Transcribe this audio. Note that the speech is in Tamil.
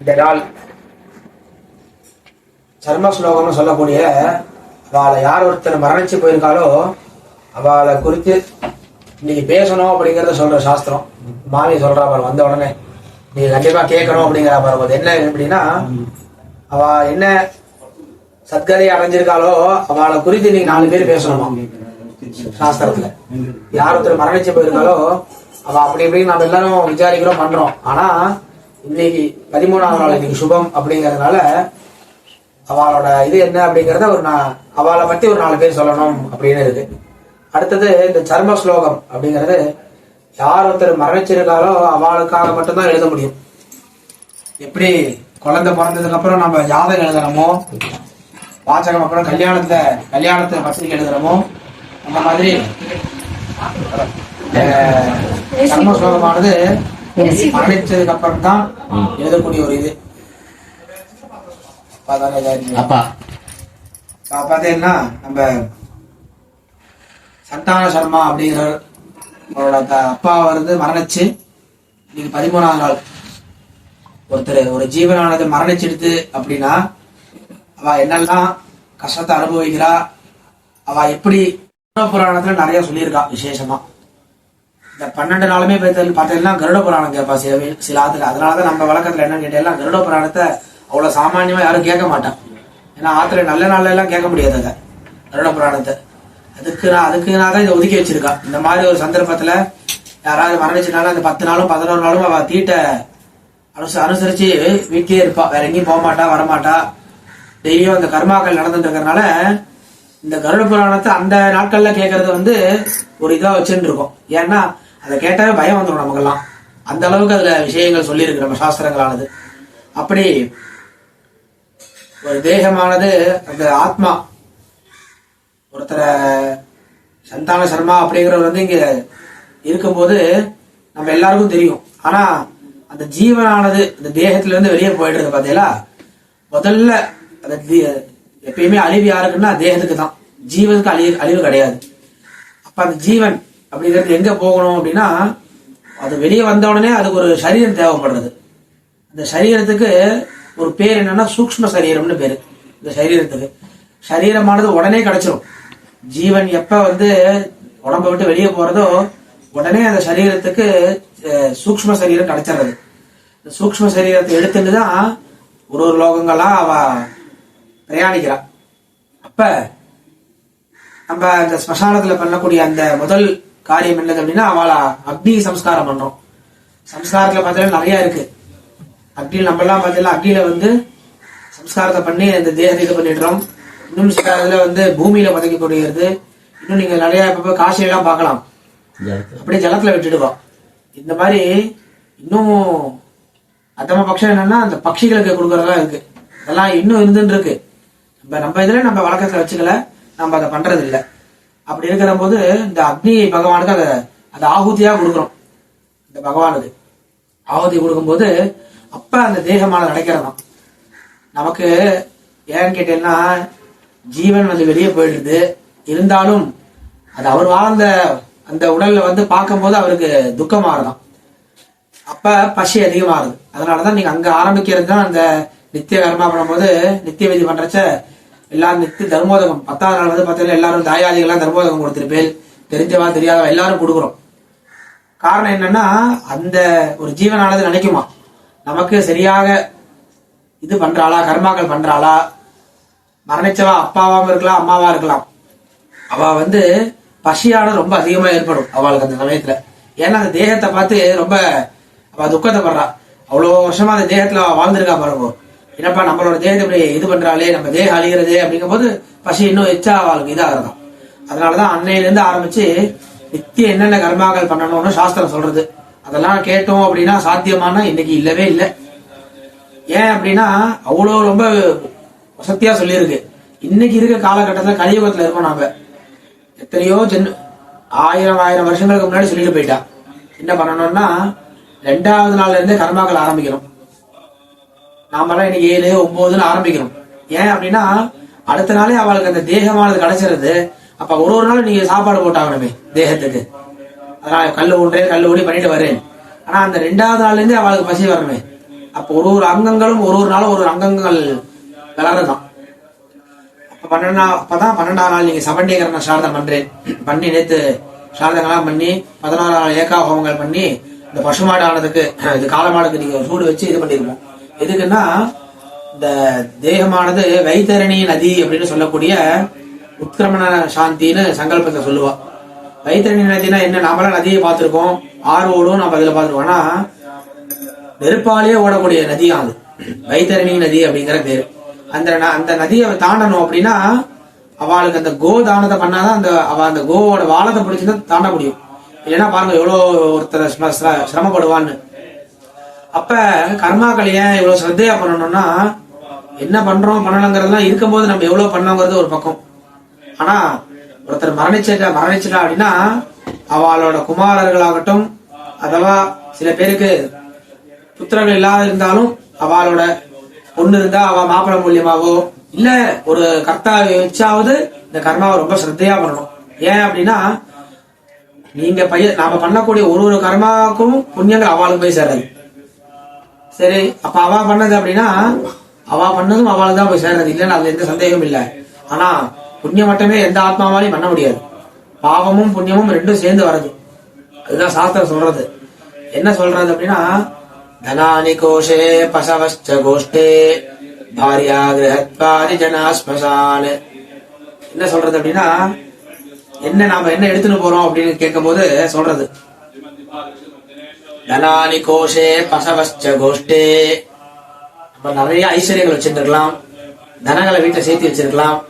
இந்த நாள் சர்ம ஸ்லோகம்னு சொல்லக்கூடிய அவளை யார் ஒருத்தர் மரணிச்சு போயிருக்காளோ அவளை குறித்து இன்னைக்கு பேசணும் அப்படிங்கறத சொல்ற சாஸ்திரம். மாமி சொல்றா பாரு வந்த உடனே. நீங்க கண்டிப்பா கேட்கணும் அப்படிங்கிற பாரு. என்ன அப்படின்னா அவ என்ன சத்கதை அடைஞ்சிருக்காளோ அவளை குறித்து நீ நாலு பேர் பேசணுமா? சாஸ்திரத்துல. யார் ஒருத்தர் மரணிச்சு போயிருக்காளோ அவ அப்படி இப்படி நம்ம எல்லாரும் விசாரிக்கிறோம் பண்றோம். ஆனா இன்னைக்கு பதிமூணாவது நாள் இன்னைக்கு சுபம் அப்படிங்கறதுனால அவளோட இது என்ன அப்படிங்கறத ஒரு நான் அவளை பத்தி ஒரு நாலு பேர் சொல்லணும் அப்படின்னு இருக்கு. அடுத்தது இந்த சர்ம ஸ்லோகம் அப்படிங்கிறது யார் ஒருத்தர் மரணிச்சிருக்காரோ அவளுக்காக மட்டும்தான் எழுத முடியும். எப்படி குழந்தை பிறந்ததுக்கு அப்புறம் நம்ம ஜாதகம் எழுதுறோமோ வாசகம் அப்புறம் கல்யாணத்தை கல்யாணத்தை பத்திரிக்கை எழுதுறோமோ அந்த மாதிரி. இந்த சர்ம ஸ்லோகமானது மரணிச்சதுக்கு அப்புறம் தான் எழுதக்கூடிய ஒரு இது. அப்பா. பாத்தீங்கன்னா நம்ம சந்தான சர்மா அப்படிங்கிற அவரோட அப்பா வந்து மரணிச்சு இன்னைக்கு பதிமூணாவது நாள். ஒருத்தர் ஒரு ஜீவனானது மரணிச்சிடுது அப்படின்னா அவ என்னெல்லாம் கஷ்டத்தை அனுபவிக்கிறா? அவ எப்படி புராணத்துல நிறைய சொல்லியிருக்கா விசேஷமா. இந்த பன்னெண்டு நாளுமே பார்த்தீங்கன்னா கருட புராணம் கேட்பா சில சில ஆத்துல. அதனாலதான் நம்ம வழக்கத்துல என்னன்னு கேட்டீங்கன்னா கருட புராணத்தை அவ்வளவு சாமானியமா யாரும் கேட்க மாட்டான் ஏன்னா ஆத்துல நல்ல நாள்ல எல்லாம் கேட்க முடியாது அதை. கருட புராணத்தை. அதுக்கு நான் அதுக்கு நான் தான் இதை ஒதுக்கி வச்சிருக்கா. இந்த மாதிரி ஒரு சந்தர்ப்பத்துல யாராவது மரணிச்சுனாலும் அந்த பத்து நாளும் பதினோரு நாளும் அவ தீட்டை அனுச அனுசரிச்சு வீட்லயே இருப்பா. வேற எங்கேயும் போக மாட்டா வரமாட்டா. டெய்லியும் அந்த கர்மாக்கள் நடந்துட்டு இருக்கறனால இந்த கருட புராணத்தை அந்த நாட்கள்ல கேட்கறது வந்து ஒரு இதா வச்சுட்டு இருக்கோம் ஏன்னா அதை கேட்டாவே பயம் வந்துடும் நமக்கெல்லாம். அந்த அளவுக்கு அதுல விஷயங்கள் சொல்லியிருக்கு நம்ம சாஸ்திரங்களானது. அப்படி ஒரு தேகமானது அந்த ஆத்மா ஒருத்தரை சந்தான சர்மா அப்படிங்கிறவர் வந்து இங்க இருக்கும்போது நம்ம எல்லாருக்கும் தெரியும். ஆனா அந்த ஜீவனானது அந்த தேகத்துல வெளியே வெளியே போயிடுறது பார்த்தீங்களா முதல்ல அந்த தி- எப்பயுமே அழிவு யாருக்குன்னா தேகத்துக்கு தான் ஜீவனுக்கு அழிவு அழிவு கிடையாது. அப்ப அந்த ஜீவன் அப்படிங்கிறது எங்க போகணும் அப்படின்னா அது வெளியே வந்த உடனே அதுக்கு ஒரு சரீரம் தேவைப்படுறது. அந்த சரீரத்துக்கு ஒரு பேர் என்னன்னா சூக்ஷ்ம சரீரம்னு பேரு. இந்த சரீரத்துக்கு. சரீரமானது உடனே கிடைச்சிரும். ஜீவன் எப்ப வந்து உடம்ப விட்டு வெளியே போறதோ உடனே அந்த சரீரத்துக்கு சூக்ம சூக்ஷ்ம சரீரம் கிடைச்சிடுறது இந்த சூக்ஷ்ம சரீரத்தை எடுத்துட்டு தான் ஒரு ஒரு லோகங்களா அவ பிரயாணிக்கிறா. அப்ப நம்ம அந்த ஸ்மசானத்துல பண்ணக்கூடிய அந்த முதல் காரியம் என்னது அப்படின்னா அவளை அக்னி சம்ஸ்காரம் பண்றோம். சம்ஸ்காரத்துல பார்த்தீங்கன்னா நிறைய இருக்கு. அக்னியில் நம்ம எல்லாம் பார்த்தீங்கன்னா அக்னியில வந்து சம்ஸ்காரத்தை பண்ணி அந்த தேகத்தை இது பண்ணிடுறோம். இன்னும் சில இதுல வந்து பூமியில பதைக்கக்கூடியது. இன்னும் நீங்க நிறைய இப்ப காசியெல்லாம் பார்க்கலாம். அப்படியே ஜலத்துல விட்டுடுவோம். இந்த மாதிரி இன்னும் அத்தம பட்சம் என்னன்னா அந்த பட்சிகளுக்கு கொடுக்கறதெல்லாம் இருக்கு. அதெல்லாம் இன்னும் இருந்துட்டு இருக்கு. நம்ம நம்ம இதுல நம்ம வழக்கத்துல வச்சுக்கல. நம்ம அதை பண்றது இல்ல அப்படி இருக்கிற போது இந்த அக்னி பகவானுக்கு அதை அந்த ஆகுதியா கொடுக்குறோம் இந்த பகவானுக்கு. ஆகுதி கொடுக்கும்போது அப்ப அந்த தேகமான நடக்கிறதாம். நமக்கு ஏன்னு கேட்டீங்கன்னா ஜீவன் வந்து வெளியே போயிடுது. இருந்தாலும் அது அவர் வாழ்ந்த அந்த உடல்ல வந்து பார்க்கும்போது அவருக்கு துக்கமாறுதான் அப்ப பசி அதிகமாகுது. அதனாலதான் நீங்க அங்க ஆரம்பிக்கிறது தான் அந்த நித்திய கர்மா பண்ணும்போது நித்திய விதி பண்றச்ச எல்லாரும் நித்திய தர்மோதகம். பத்தாவது நாள் வந்து பார்த்தீங்கன்னா எல்லாரும் தாயாதிகள்லாம் தர்மோதகம் கொடுத்துருப்பேன். தெரிஞ்சவா தெரியாதவா எல்லாரும் கொடுக்குறோம். காரணம் என்னன்னா அந்த ஒரு ஜீவனானது நினைக்குமா? நமக்கு சரியாக இது பண்றாளா கர்மாக்கள் பண்றாளா? மரணிச்சவா அப்பாவாவும் இருக்கலாம் அம்மாவா இருக்கலாம். அவ வந்து பசியானது ரொம்ப அதிகமா ஏற்படும் அவளுக்கு அந்த சமயத்துல. ஏன்னா அந்த தேகத்தை பார்த்து ரொம்ப அவ துக்கத்தைப்படுறா. அவ்வளோ வருஷமா அந்த தேகத்துல அவ வாழ்ந்திருக்கா பாருங்க. என்னப்பா நம்மளோட தேகத்தை இப்படி இது பண்றாளே நம்ம தேகம் அழிகிறது அப்படிங்கும்போது பசி இன்னும் எச்சா அவளுக்கு இதாகிறதாம் அதனாலதான் அன்னையிலேருந்து ஆரம்பிச்சு நித்திய என்னென்ன கர்மாக்கள் பண்ணணும்னு சாஸ்திரம் சொல்றது. அதெல்லாம் கேட்டோம் அப்படின்னா சாத்தியமான இன்னைக்கு இல்லவே இல்லை. ஏன் அப்படின்னா அவ்வளோ ரொம்ப வசத்தியா சொல்லியிருக்கு. இன்னைக்கு இருக்க காலகட்டத்தில் கலியுகத்தில் இருக்கோம் நாம எத்தனையோ ஜென் ஆயிரம் ஆயிரம் வருஷங்களுக்கு முன்னாடி சொல்லிட்டு போயிட்டா. என்ன பண்ணணும்னா ரெண்டாவது நாள்ல இருந்தே கர்மாக்கள் ஆரம்பிக்கணும். நாமெல்லாம் இன்னைக்கு ஏழு ஒன்பதுன்னு ஆரம்பிக்கிறோம். ஏன் அப்படின்னா அடுத்த நாளே அவளுக்கு அந்த தேகமானது கிடைச்சிருது. அப்ப ஒரு ஒரு நாள் நீங்க சாப்பாடு போட்டாகணுமே தேகத்துக்கு. அதனால கல் ஊன்றேன் கல் ஊடி பண்ணிட்டு வரேன். ஆனா அந்த ரெண்டாவது நாள்ல இருந்தே அவளுக்கு பசி வரணுமே. அப்போ ஒரு ஒரு அங்கங்களும் ஒரு ஒரு நாளும் ஒரு ஒரு அங்கங்கள் வளரதான். அப்ப பன்னெண்டா அப்பதான் பன்னெண்டாம் நாள் நீங்க சபண்டீகரண சாரதம் பண்றேன். பண்ணி நேத்து சாரதங்கள்லாம் பண்ணி பதினாறு நாள் ஏகா ஹோமங்கள் பண்ணி இந்த பசுமாடு ஆனதுக்கு இது காலமாடுக்கு நீங்க சூடு வச்சு இது பண்ணிருப்போம் எதுக்குன்னா இந்த தேகமானது வைத்தரணி நதி அப்படின்னு சொல்லக்கூடிய உத்கிரமண சாந்தின்னு சங்கல்பத்தை சொல்லுவா. வைத்தரணி நதினா என்ன? நாமெல்லாம் நதியை பார்த்துருக்கோம். ஆறு ஓடும் நம்ம அதுல பார்த்துருக்கோம். ஆனா நெருப்பாலேயே ஓடக்கூடிய நதியா அது. வைத்தரணி நதி அப்படிங்கிற பேர். அந்த ந- அந்த நதியை தாண்டணும் அப்படின்னா அவளுக்கு அந்த கோ தானத்தை பண்ணாதான் அந்த அவ அந்த கோவோட வாழத்தை பிடிச்சிருந்தா தாண்ட முடியும் இல்லைன்னா பாருங்க எவ்வளோ ஒருத்தர் சிரமப்படுவான்னு. அப்ப கர்மாக்கள் ஏன் இவ்வளவு சிரத்தையா பண்ணணும்னா என்ன பண்றோம் பண்ணணுங்கிறதுலாம் இருக்கும்போது நம்ம எவ்வளவு பண்ணோங்கிறது ஒரு பக்கம். ஆனா ஒருத்தர் மரணிச்சிட்டா மரணிச்சிட்டா அப்படின்னா அவளோட குமாரர்களாகட்டும் அதவா சில பேருக்கு புத்திரர்கள் இல்லாத இருந்தாலும் அவளோட பொண்ணு இருந்தா அவ மாப்பிள மூலியமாவோ இல்ல ஒரு கர்த்தா வச்சாவது இந்த கர்மாவை ரொம்ப சிரத்தையா பண்ணணும். ஏன் அப்படின்னா நீங்க பைய நாம பண்ணக்கூடிய ஒரு ஒரு கர்மாவுக்கும் புண்ணியங்கள் அவளுக்கு போய் சேராது சரி அப்ப அவ பண்ணது அப்படின்னா அவ பண்ணதும் அவளுக்கு தான் போய் சேர்றது. இல்லைன்னு அதுல எந்த சந்தேகமும் இல்ல. ஆனா புண்ணியம் மட்டுமே எந்த ஆத்மாவாலையும் பண்ண முடியாது. பாவமும் புண்ணியமும் ரெண்டும் சேர்ந்து வர்றது. அதுதான் சாஸ்திரம் சொல்றது. என்ன சொல்றது அப்படின்னா தனானி கோஷே பசவச்ச கோஷ்டே பாரியா கிரகத்வாதி ஜனாஸ்மசான் என்ன சொல்றது அப்படின்னா என்ன நாம என்ன எடுத்துன்னு போறோம் அப்படின்னு கேட்கும்போது சொல்றது. தனானி கோஷே பசவச்ச கோஷ்டே. நம்ம நிறைய ஐஸ்வர்யங்கள் வச்சிருந்துருக்கலாம். தனங்களை வீட்டுல சேர்த்து வச்சிருக்கலாம்.